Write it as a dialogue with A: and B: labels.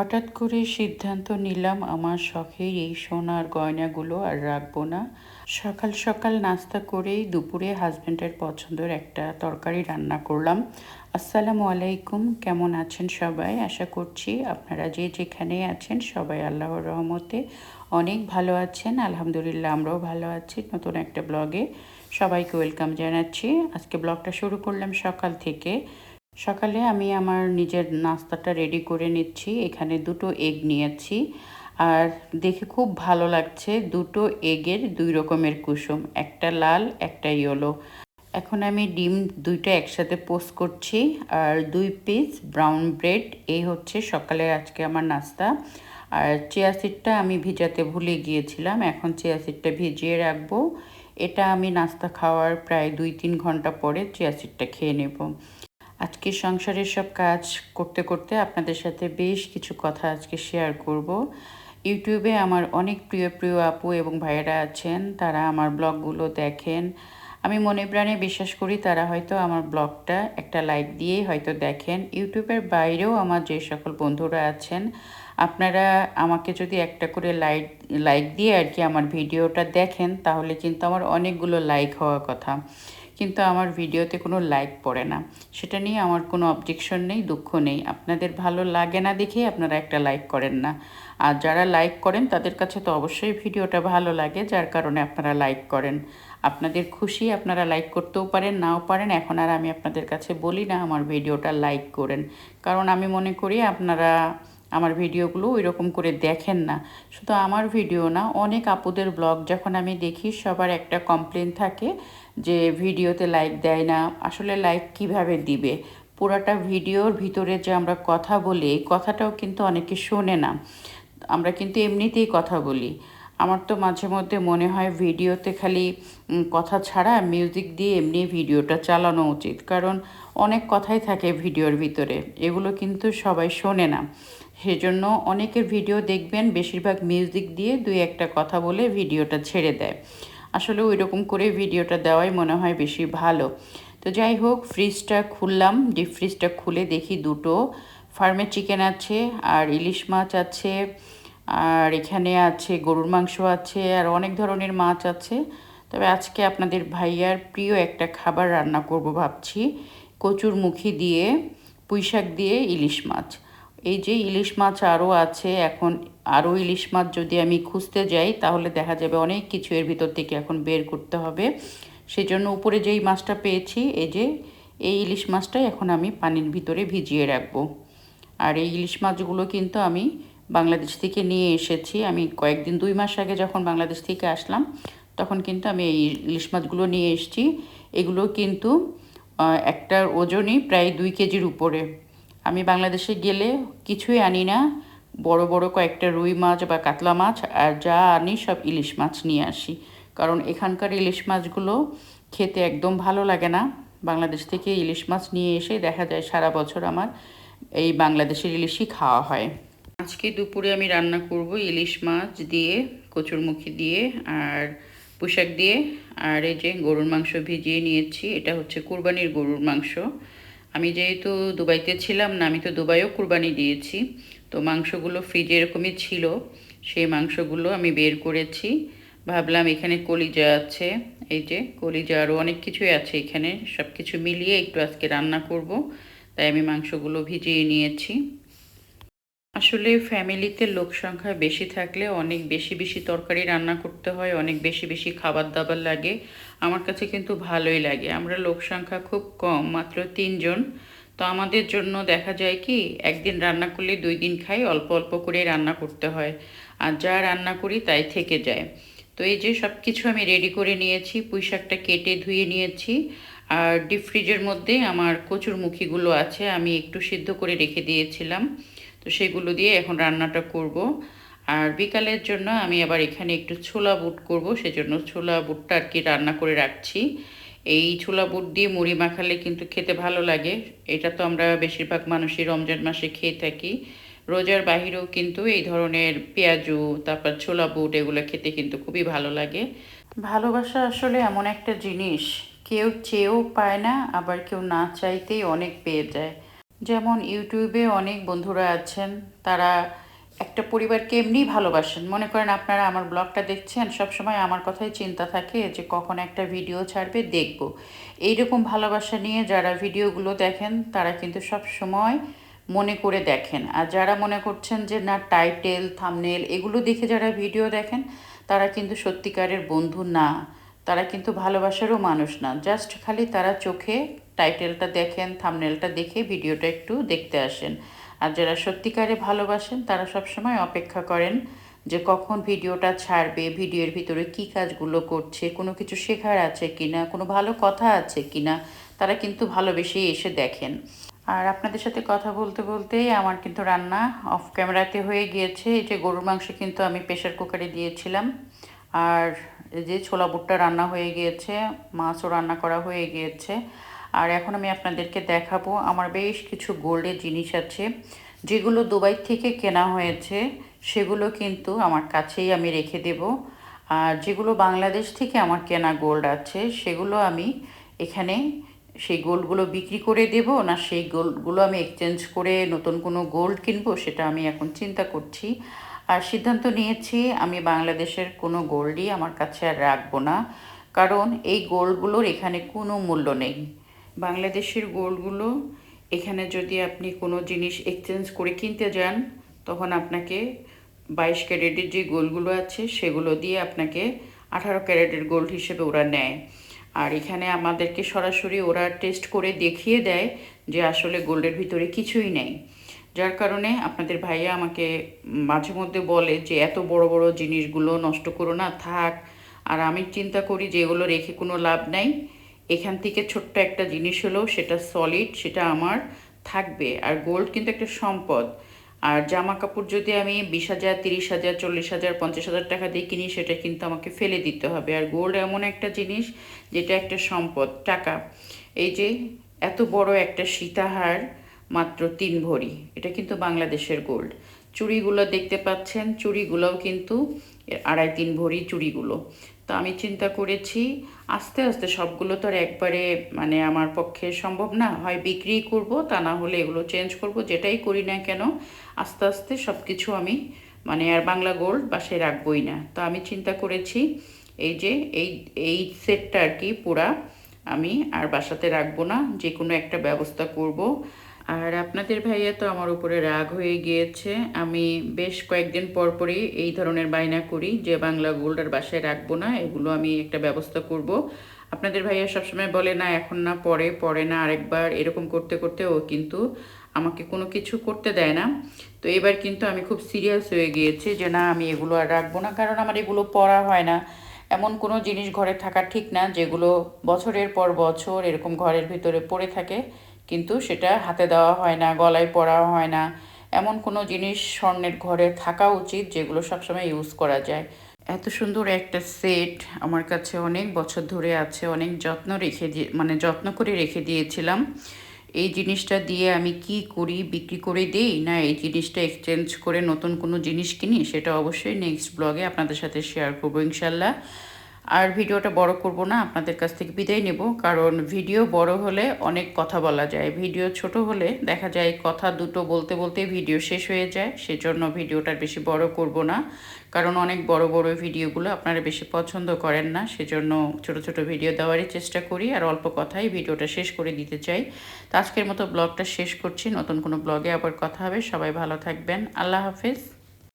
A: হঠাৎ করে সিদ্ধান্ত নিলাম আমার শখের এই সোনার গয়নাগুলো আর রাখবো না সকাল সকাল নাস্তা করেই দুপুরে হাজব্যান্ডের পছন্দের একটা তরকারি রান্না করলাম আসসালামু আলাইকুম কেমন আছেন সবাই আশা করছি আপনারা যে যেখানে আছেন সবাই আল্লাহর রহমতে অনেক ভালো আছেন আলহামদুলিল্লাহ আমরাও ভালো আছি নতুন একটা ব্লগে সবাইকে ওয়েলকাম জানাচ্ছি আজকে ব্লগটা শুরু করলাম সকাল থেকে সকালে আমি আমার নিজের নাস্তাটা রেডি করে নিচ্ছি এখানে দুটো এগ নিয়েছি আর দেখে খুব ভালো লাগছে দুটো এগের দুই রকমের কুসুম একটা লাল একটা ইয়েলো এখন আমি ডিম দুইটা একসাথে পোস্ট করছি আর দুই পিস ব্রাউন ব্রেড এই হচ্ছে সকালে আজকে আমার নাস্তা আর চেয়া সিটটা আমি ভিজাতে ভুলে গিয়েছিলাম এখন চেয়া সিটটা ভিজিয়ে রাখবো এটা আমি নাস্তা খাওয়ার প্রায় দুই তিন ঘন্টা পরে চেয়া সিটটা খেয়ে নেব আজকে সংসারের সব কাজ করতে করতে আপনাদের সাথে বেশ কিছু কথা আজকে শেয়ার করব ইউটিউবে আমার অনেক প্রিয় প্রিয় আপু এবং ভাইয়েরা আছেন তারা আমার ব্লগগুলো দেখেন আমি মনে প্রাণে বিশ্বাস করি তারা হয়তো আমার ব্লগটা একটা লাইক দিয়েই হয়তো দেখেন ইউটিউবের বাইরেও আমার যে সকল বন্ধুরা আছেন আপনারা আমাকে যদি একটা করে লাইক লাইক দিয়ে আর কি আমার ভিডিওটা দেখেন তাহলে কিন্তু আমার অনেকগুলো লাইক হওয়ার কথা কিন্তু আমার ভিডিওতে কোনো লাইক পড়ে না সেটা নিয়ে আমার কোনো অবজেকশন নেই দুঃখ নেই আপনাদের ভালো লাগে না দেখেই আপনারা একটা লাইক করেন না আর যারা লাইক করেন তাদের কাছে তো অবশ্যই ভিডিওটা ভালো লাগে যার কারণে আপনারা লাইক করেন আপনাদের খুশি আপনারা লাইক করতেও পারেন নাও পারেন এখন আর আমি আপনাদের কাছে বলি না আমার ভিডিওটা লাইক করেন কারণ আমি মনে করি আপনারা আমার ভিডিওগুলো ওই রকম করে দেখেন না শুধু আমার ভিডিও না অনেক আপুদের ব্লগ যখন আমি দেখি সবার একটা কমপ্লেন থাকে যে ভিডিওতে লাইক দেয় না আসলে লাইক কিভাবে দিবে পুরাটা ভিডিওর ভিতরে যে আমরা কথা বলি এই কথাটাও কিন্তু অনেকে শোনে না আমরা কিন্তু এমনিতেই কথা বলি আমার তো মাঝে মধ্যে মনে হয় ভিডিওতে খালি কথা ছাড়া মিউজিক দিয়ে এমনি ভিডিওটা চালানো উচিত কারণ অনেক কথাই থাকে ভিডিওর ভিতরে এগুলো কিন্তু সবাই শোনে না সেজন্য অনেকের ভিডিও দেখবেন বেশিরভাগ মিউজিক দিয়ে দুই একটা কথা বলে ভিডিওটা ছেড়ে দেয় আসলে ওই রকম করে ভিডিওটা দেওয়াই মনে হয় বেশি ভালো তো যাই হোক ফ্রিজটা খুললাম ডিপ ফ্রিজটা খুলে দেখি দুটো ফার্মের চিকেন আছে আর ইলিশ মাছ আছে আর এখানে আছে গরুর মাংস আছে আর অনেক ধরনের মাছ আছে তবে আজকে আপনাদের ভাইয়ার প্রিয় একটা খাবার রান্না করব ভাবছি কচুর মুখি দিয়ে পুঁইশাক দিয়ে ইলিশ মাছ এই যে ইলিশ মাছ আরও আছে এখন আরও ইলিশ মাছ যদি আমি খুঁজতে যাই তাহলে দেখা যাবে অনেক কিছু এর ভিতর থেকে এখন বের করতে হবে সেজন্য উপরে যেই মাছটা পেয়েছি এই যে এই ইলিশ মাছটাই এখন আমি পানির ভিতরে ভিজিয়ে রাখবো আর এই ইলিশ মাছগুলো কিন্তু আমি বাংলাদেশ থেকে নিয়ে এসেছি আমি কয়েকদিন দুই মাস আগে যখন বাংলাদেশ থেকে আসলাম তখন কিন্তু আমি এই ইলিশ মাছগুলো নিয়ে এসেছি এগুলো কিন্তু একটার ওজনই প্রায় দুই কেজির উপরে আমি বাংলাদেশে গেলে কিছুই আনি না বড় বড় কয়েকটা রুই মাছ বা কাতলা মাছ আর যা আনি সব ইলিশ মাছ নিয়ে আসি কারণ এখানকার ইলিশ মাছগুলো খেতে একদম ভালো লাগে না বাংলাদেশ থেকে ইলিশ মাছ নিয়ে এসে দেখা যায় সারা বছর আমার এই বাংলাদেশের ইলিশই খাওয়া হয় আজকে দুপুরে আমি রান্না করব ইলিশ মাছ দিয়ে কচুরমুখী দিয়ে আর পোশাক দিয়ে আর এই যে গরুর মাংস ভিজিয়ে নিয়েছি এটা হচ্ছে কুরবানির গরুর মাংস আমি যেহেতু দুবাইতে ছিলাম না আমি তো দুবাইও কুরবানি দিয়েছি তো মাংসগুলো ফ্রিজে এরকমই ছিল সেই মাংসগুলো আমি বের করেছি ভাবলাম এখানে কলিজা আছে এই যে কলিজা আরও অনেক কিছুই আছে এখানে সব কিছু মিলিয়ে একটু আজকে রান্না করব তাই আমি মাংসগুলো ভিজিয়ে নিয়েছি আসলে ফ্যামিলিতে লোক সংখ্যা বেশি থাকলে অনেক বেশি বেশি তরকারি রান্না করতে হয় অনেক বেশি বেশি খাবার দাবার লাগে আমার কাছে কিন্তু ভালোই লাগে আমরা লোক সংখ্যা খুব কম মাত্র তিনজন তো আমাদের জন্য দেখা যায় কি একদিন রান্না করলে দুই দিন খাই অল্প অল্প করে রান্না করতে হয় আর যা রান্না করি তাই থেকে যায় তো এই যে সব কিছু আমি রেডি করে নিয়েছি পুঁই শাকটা কেটে ধুয়ে নিয়েছি আর ডিপ ফ্রিজের মধ্যে আমার কচুরমুখীগুলো আছে আমি একটু সিদ্ধ করে রেখে দিয়েছিলাম তো সেগুলো দিয়ে এখন রান্নাটা করব আর বিকালের জন্য আমি আবার এখানে একটু ছোলা বুট করব সেজন্য ছোলা বুটটা আর কি রান্না করে রাখছি এই ছোলা বুট দিয়ে মুড়ি মাখালে কিন্তু খেতে ভালো লাগে এটা তো আমরা বেশিরভাগ মানুষই রমজান মাসে খেয়ে থাকি রোজার বাহিরেও কিন্তু এই ধরনের পেঁয়াজু তারপর ছোলা বুট এগুলো খেতে কিন্তু খুবই ভালো লাগে ভালোবাসা আসলে এমন একটা জিনিস কেউ চেয়েও পায় না আবার কেউ না চাইতেই অনেক পেয়ে যায় যেমন ইউটিউবে অনেক বন্ধুরা আছেন তারা একটা পরিবারকে এমনিই ভালোবাসেন মনে করেন আপনারা আমার ব্লগটা দেখছেন সবসময় আমার কথাই চিন্তা থাকে যে কখন একটা ভিডিও ছাড়বে দেখব এইরকম ভালোবাসা নিয়ে যারা ভিডিওগুলো দেখেন তারা কিন্তু সব সময় মনে করে দেখেন আর যারা মনে করছেন যে না টাইটেল থামনেল এগুলো দেখে যারা ভিডিও দেখেন তারা কিন্তু সত্যিকারের বন্ধু না তারা কিন্তু ভালোবাসারও মানুষ না জাস্ট খালি তারা চোখে টাইটেলটা দেখেন থামনেলটা দেখে ভিডিওটা একটু দেখতে আসেন আর যারা সত্যিকারে ভালোবাসেন তারা সবসময় অপেক্ষা করেন যে কখন ভিডিওটা ছাড়বে ভিডিওর ভিতরে কি কাজগুলো করছে কোনো কিছু শেখার আছে কি না কোনো ভালো কথা আছে কি না তারা কিন্তু ভালোবেসেই এসে দেখেন আর আপনাদের সাথে কথা বলতে বলতেই আমার কিন্তু রান্না অফ ক্যামেরাতে হয়ে গিয়েছে এই যে গরুর মাংস কিন্তু আমি প্রেশার কুকারে দিয়েছিলাম আর এই যে ছোলা বুটটা রান্না হয়ে গিয়েছে মাছও রান্না করা হয়ে গিয়েছে আর এখন আমি আপনাদেরকে দেখাবো আমার বেশ কিছু গোল্ডের জিনিস আছে যেগুলো দুবাই থেকে কেনা হয়েছে সেগুলো কিন্তু আমার কাছেই আমি রেখে দেব আর যেগুলো বাংলাদেশ থেকে আমার কেনা গোল্ড আছে সেগুলো আমি এখানে সেই গোল্ডগুলো বিক্রি করে দেব না সেই গোল্ডগুলো আমি এক্সচেঞ্জ করে নতুন কোনো গোল্ড কিনবো সেটা আমি এখন চিন্তা করছি আর সিদ্ধান্ত নিয়েছি আমি বাংলাদেশের কোনো গোল্ডই আমার কাছে আর রাখবো না কারণ এই গোল্ডগুলোর এখানে কোনো মূল্য নেই বাংলাদেশের গোল্ডগুলো এখানে যদি আপনি কোনো জিনিস এক্সচেঞ্জ করে কিনতে যান তখন আপনাকে বাইশ ক্যারেটের যে গোলগুলো আছে সেগুলো দিয়ে আপনাকে আঠারো ক্যারেটের গোল্ড হিসেবে ওরা নেয় আর এখানে আমাদেরকে সরাসরি ওরা টেস্ট করে দেখিয়ে দেয় যে আসলে গোল্ডের ভিতরে কিছুই নেই যার কারণে আপনাদের ভাইয়া আমাকে মাঝে মধ্যে বলে যে এত বড় বড় জিনিসগুলো নষ্ট করো না থাক আর আমি চিন্তা করি যে এগুলো রেখে কোনো লাভ নাই এখান থেকে ছোট্ট একটা জিনিস হলো সেটা সলিড সেটা আমার থাকবে আর গোল্ড কিন্তু একটা সম্পদ আর জামা কাপড় যদি আমি বিশ হাজার তিরিশ হাজার চল্লিশ হাজার পঞ্চাশ হাজার টাকা দিয়ে কিনি সেটা কিন্তু আমাকে ফেলে দিতে হবে আর গোল্ড এমন একটা জিনিস যেটা একটা সম্পদ টাকা এই যে এত বড় একটা সীতাহার মাত্র তিন ভরি এটা কিন্তু বাংলাদেশের গোল্ড চুড়িগুলো দেখতে পাচ্ছেন চুড়িগুলোও কিন্তু আড়াই তিন ভরি চুড়িগুলো তো আমি চিন্তা করেছি আস্তে আস্তে সবগুলো তো আর একবারে মানে আমার পক্ষে সম্ভব না হয় বিক্রি করব তা না হলে এগুলো চেঞ্জ করব যেটাই করি না কেন আস্তে আস্তে সব কিছু আমি মানে আর বাংলা গোল্ড বাসায় রাখবই না তো আমি চিন্তা করেছি এই যে এই এই সেটটা আর কি পুরা আমি আর বাসাতে রাখবো না যে কোনো একটা ব্যবস্থা করব আর আপনাদের ভাইয়া তো আমার উপরে রাগ হয়ে গিয়েছে আমি বেশ কয়েকদিন পর পরই এই ধরনের বায়না করি যে বাংলা গোল্ড আর বাসায় রাখবো না এগুলো আমি একটা ব্যবস্থা করব। আপনাদের ভাইয়া সবসময় বলে না এখন না পরে পরে না আরেকবার এরকম করতে করতে ও কিন্তু আমাকে কোনো কিছু করতে দেয় না তো এবার কিন্তু আমি খুব সিরিয়াস হয়ে গিয়েছি যে না আমি এগুলো আর রাখবো না কারণ আমার এগুলো পড়া হয় না এমন কোনো জিনিস ঘরে থাকা ঠিক না যেগুলো বছরের পর বছর এরকম ঘরের ভিতরে পড়ে থাকে কিন্তু সেটা হাতে দেওয়া হয় না গলায় পরা হয় না এমন কোনো জিনিস স্বর্ণের ঘরে থাকা উচিত যেগুলো সবসময় ইউজ করা যায় এত সুন্দর একটা সেট আমার কাছে অনেক বছর ধরে আছে অনেক যত্ন রেখে দিয়ে মানে যত্ন করে রেখে দিয়েছিলাম এই জিনিসটা দিয়ে আমি কি করি বিক্রি করে দিই না এই জিনিসটা এক্সচেঞ্জ করে নতুন কোনো জিনিস কিনি সেটা অবশ্যই নেক্সট ব্লগে আপনাদের সাথে শেয়ার করবো ইনশাল্লাহ আর ভিডিওটা বড় করব না আপনাদের কাছ থেকে বিদায় নেব কারণ ভিডিও বড় হলে অনেক কথা বলা যায় ভিডিও ছোট হলে দেখা যায় কথা দুটো বলতে বলতে ভিডিও শেষ হয়ে যায় সেজন্য ভিডিওটা বেশি বড় করব না কারণ অনেক বড় বড় ভিডিওগুলো আপনারা বেশি পছন্দ করেন না সেজন্য ছোট ছোট ভিডিও দেওয়ারই চেষ্টা করি আর অল্প কথাই ভিডিওটা শেষ করে দিতে চাই তো আজকের মতো ব্লগটা শেষ করছি নতুন কোনো ব্লগে আবার কথা হবে সবাই ভালো থাকবেন আল্লাহ হাফেজ